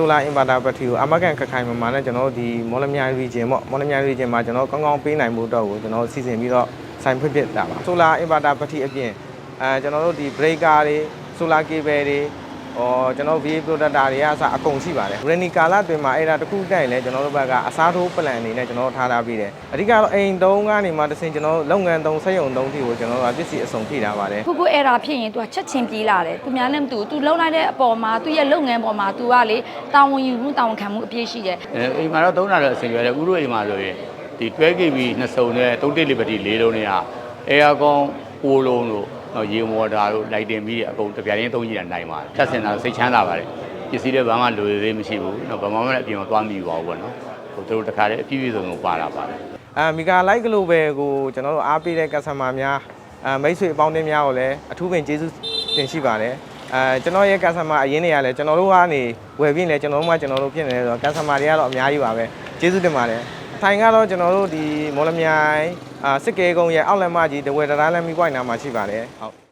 solar inverter battery ကိုအမကန်ခက်ခိုင်မှမှနဲ့ကျွန်တော်တို့ဒီမော်လမြိုင် region ပေါ့မော်လမြိုင် region မှာကျွန်တော်ကောင်းကောင်းပေးနိုင်မှုတော့ကိုကျွန်တော်စီစဉ်ပြီးတော့ဆိုင်ဖွင့်ပြတာပါ solar inverter battery အပြင်အဲကျွန်တော်တို့ဒီ breaker တွေ solar cable တွေ ဟောကျွန်တော် VA protector တွေကအစအကုန်ရှိပါတယ် rainy ကာလအတွင်းမှာအဲ့ဒါတစ်ခုတက်ရင်လည်းကျွန်တော်တို့ဘက်ကအစားထိုး plan အနေနဲ့ကျွန်တော်တို့ထားထားပြီးတယ်အဓိကတော့အိမ်တုံးကနေမှတစ်ဆင့်ကျွန်တော်တို့လုပ်ငန်းတုံးစက်ရုံတုံးထိကိုကျွန်တော်တို့ကပစ္စည်းအစုံဖြည့်ထားပါတယ် ခုခုအဲ့ဒါဖြစ်ရင် तू ချက်ချင်းပြေးလာတယ်သူများနဲ့မတူ तू လုံလိုက်တဲ့အပေါ်မှာသူ့ရဲ့လုပ်ငန်းပေါ်မှာ तू ကလေတာဝန်ယူမှုတာဝန်ခံမှုအပြည့်ရှိတယ် အဲအိမ်မှာတော့သုံးတာတော့အဆင်ပြေတယ်ဥရောအိမ်မှာဆိုရင်ဒီ 12kV နှစ်စုံနဲ့3 liberty ၄လုံးနဲ့က air con 6လုံးတို့ တော့ရေမော်တာတို့ lighting ပြီးအကုန်တစ်ပြိုင်ချင်းသုံးကြည့်တာနိုင်ပါတယ်တက်စင်တာစိတ်ချမ်းသာပါတယ်ပစ္စည်းတွေဘာမှလိုသေးမရှိဘူးတော့ဘာမှမလည်းအပြင်မှာသွားမိပါဘူးပေါ့နော်ဟိုတို့တခါတည်းအပြည့်အစုံကိုပါတာပါတယ်အာမီဂါလိုက်ကလိုပဲကိုကျွန်တော်တို့အားပေးတဲ့ customer များအာမိတ်ဆွေအပေါင်းအသင်းများကိုလည်းအထူးပင်ကျေးဇူးတင်ရှိပါတယ်အာကျွန်တော်ရဲ့ customer အရင်နေရလဲကျွန်တော်တို့ကနေဝယ်ပြီးလဲကျွန်တော်တို့မှကျွန်တော်တို့ဖြစ်နေတယ်ဆိုတော့ customer တွေကတော့အများကြီးပါပဲကျေးဇူးတင်ပါတယ် ထိုင်ကတော့ကျွန်တော်တို့ဒီမော်လမြိုင်အာစစ်ကေကုန်းရဲ့အောက်လမ်းမကြီးတဝဲတရားလမ်းမီပွိုင်နာမှာရှိပါတယ်ဟုတ်